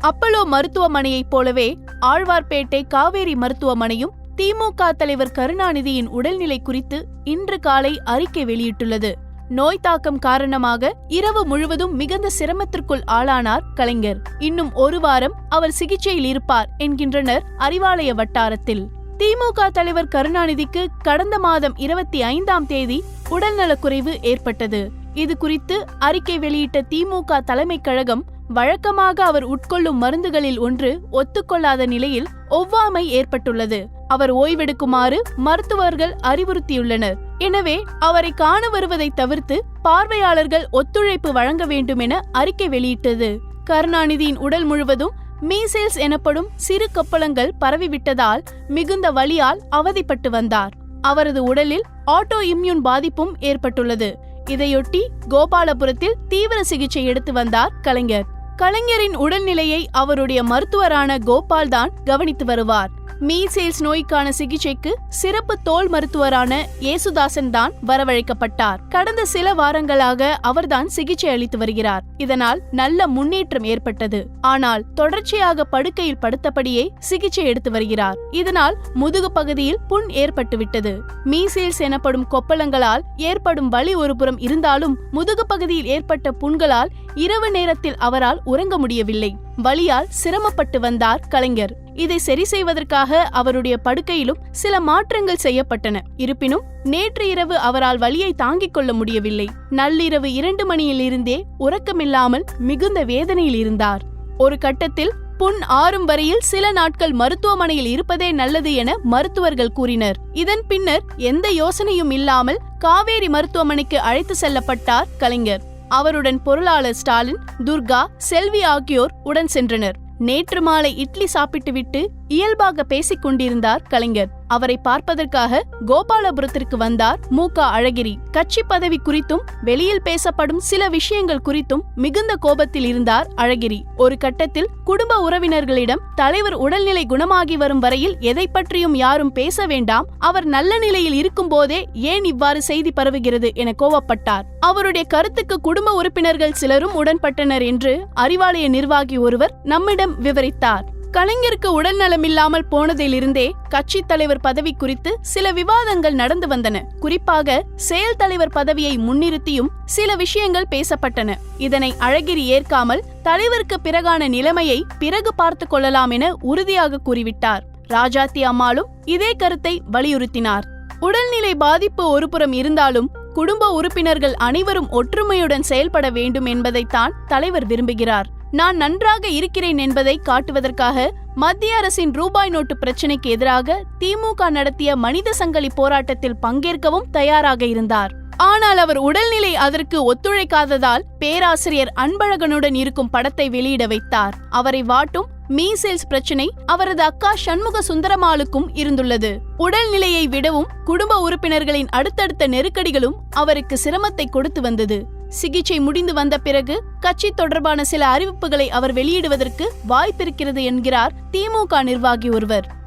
Apollo மருத்துவமனையைப் போலவே ஆழ்வார்பேட்டை காவேரி மருத்துவமனையும் திமுக தலைவர் கருணாநிதியின் உடல்நிலை குறித்து இன்று காலை அறிக்கை வெளியிட்டுள்ளது. நோய் தாக்கம் காரணமாக இரவு முழுவதும் மிகுந்த சிரமத்திற்குள் ஆளானார் கலைஞர். இன்னும் ஒரு வாரம் அவர் சிகிச்சையில் இருப்பார் என்கின்றனர் அறிவாலய வட்டாரத்தில். திமுக தலைவர் கருணாநிதிக்கு கடந்த மாதம் இருபத்தி ஐந்தாம் தேதி உடல்நலக்குறைவு ஏற்பட்டது. இது குறித்து அறிக்கை வெளியிட்ட திமுக தலைமைக் கழகம் வழக்கமாக அவர் உட்கொள்ளும் மருந்துகளில் ஒன்று ஒத்துக்கொள்ளாத நிலையில் ஒவ்வாமை ஏற்பட்டுள்ளது. அவர் ஓய்வெடுக்குமாறு மருத்துவர்கள் அறிவுறுத்தியுள்ளனர். எனவே அவரை காண வருவதை தவிர்த்து பார்வையாளர்கள் ஒத்துழைப்பு வழங்க வேண்டும் என அறிக்கை வெளியிட்டது. கருணாநிதியின் உடல் முழுவதும் மீசேல்ஸ் எனப்படும் சிறு கப்பலங்கள் பரவிவிட்டதால் மிகுந்த வலியால் அவதிப்பட்டு வந்தார். அவரது உடலில் ஆட்டோ இம்யூன் பாதிப்பும் ஏற்பட்டுள்ளது. இதையொட்டி கோபாலபுரத்தில் தீவிர சிகிச்சை எடுத்து வந்தார் கலைஞர். கலைஞரின் உடல்நிலையை அவருடைய மருத்துவரான கோபால் தான் கவனித்து வருவார். மீசேல்ஸ் நோய்க்கான சிகிச்சைக்கு சிறப்பு தோல் மருத்துவரான ஏசுதாசன் தான் வரவழைக்கப்பட்டார். கடந்த சில வாரங்களாக அவர்தான் சிகிச்சை அளித்து வருகிறார். இதனால் நல்ல முன்னேற்றம் ஏற்பட்டது. ஆனால் தொடர்ச்சியாக படுக்கையில் படுத்தபடியே சிகிச்சை எடுத்து வருகிறார். இதனால் முதுகு பகுதியில் புண் ஏற்பட்டுவிட்டது மீசேல்ஸ் எனப்படும் கொப்பளங்களால் ஏற்படும் வலி ஒருபுறம் இருந்தாலும் முதுகு பகுதியில் ஏற்பட்ட புண்களால் இரவு நேரத்தில் அவரால் உறங்க முடியவில்லை. வலியால் சிரமப்பட்டு வந்தார் கலைஞர். இதை சரி செய்வதற்காக அவருடைய படுக்கையிலும் சில மாற்றங்கள் செய்யப்பட்டன. இருப்பினும் நேற்று இரவு அவரால் வலியை தாங்கிக் கொள்ள முடியவில்லை. நள்ளிரவு இரண்டு மணியில் இருந்தே உறக்கமில்லாமல் மிகுந்த வேதனையில் இருந்தார். ஒரு கட்டத்தில் புண் ஆறும் வரையில் சில நாட்கள் மருத்துவமனையில் இருப்பதே நல்லது என மருத்துவர்கள் கூறினர். இதன் பின்னர் எந்த யோசனையும் இல்லாமல் காவேரி மருத்துவமனைக்கு அழைத்து செல்லப்பட்டார் கலைஞர். அவருடன் பொருளாளர் ஸ்டாலின் துர்கா செல்வி ஆகியோர் உடன் சென்றனர். நேற்று மாலை இட்லி சாப்பிட்டுவிட்டு இயல்பாக பேசிக் கொண்டிருந்தார் கலைஞர். அவரை பார்ப்பதற்காக கோபாலபுரத்திற்கு வந்தார் மு. க. அழகிரி. கட்சி பதவி குறித்தும் வெளியில் பேசப்படும் சில விஷயங்கள் குறித்தும் மிகுந்த கோபத்தில் இருந்தார் அழகிரி. ஒரு கட்டத்தில் குடும்ப உறவினர்களிடம் தலைவர் உடல்நிலை குணமாகி வரும் வரையில் எதை பற்றியும் யாரும் பேச வேண்டாம் அவர் நல்ல நிலையில் இருக்கும் போதே ஏன் இவ்வாறு செய்தி பரவுகிறது என கோவப்பட்டார். அவருடைய கருத்துக்கு குடும்ப உறுப்பினர்கள் சிலரும் உடன்பட்டனர் என்று அறிவாலய நிர்வாகி ஒருவர் நம்மிடம் விவரித்தார். கலைஞருக்கு உடல்நலமில்லாமல் போனதிலிருந்தே கட்சி தலைவர் பதவி குறித்து சில விவாதங்கள் நடந்து வந்தன. குறிப்பாக செயல் தலைவர் பதவியை முன்னிறுத்தியும் சில விஷயங்கள் பேசப்பட்டன. இதனை அழகிரி ஏற்காமல் தலைவருக்கு பிறகான நிலைமையை பிறகு பார்த்து கொள்ளலாம் என உறுதியாக கூறிவிட்டார். ராஜாத்தி அம்மாளும் இதே கருத்தை வலியுறுத்தினார். உடல்நிலை பாதிப்பு ஒருபுறம் இருந்தாலும் குடும்ப உறுப்பினர்கள் அனைவரும் ஒற்றுமையுடன் செயல்பட வேண்டும் என்பதைத்தான் தலைவர் விரும்புகிறார். நான் நன்றாக இருக்கிறேன் என்பதை காட்டுவதற்காக மத்திய அரசின் ரூபாய் நோட்டு பிரச்சினைக்கு எதிராக திமுக நடத்திய மனித சங்கிலி போராட்டத்தில் பங்கேற்கவும் தயாராக இருந்தார். ஆனால் அவர் உடல்நிலை அதற்கு ஒத்துழைக்காததால் பேராசிரியர் அன்பழகனுடன் இருக்கும் படத்தை வெளியிட வைத்தார். அவரை வாட்டும் மீசேல்ஸ் பிரச்சினை அவரது அக்கா சண்முக சுந்தரமாலுக்கும் இருந்துள்ளது. உடல்நிலையை விடவும் குடும்ப உறுப்பினர்களின் அடுத்தடுத்த நெருக்கடிகளும் அவருக்கு சிரமத்தை கொடுத்து வந்தது. சிகிச்சை முடிந்து வந்த பிறகு கட்சி தொடர்பான சில அறிவிப்புகளை அவர் வெளியிடுவதற்கு வாய்ப்பிருக்கிறது என்கிறார் திமுக நிர்வாகி ஒருவர்.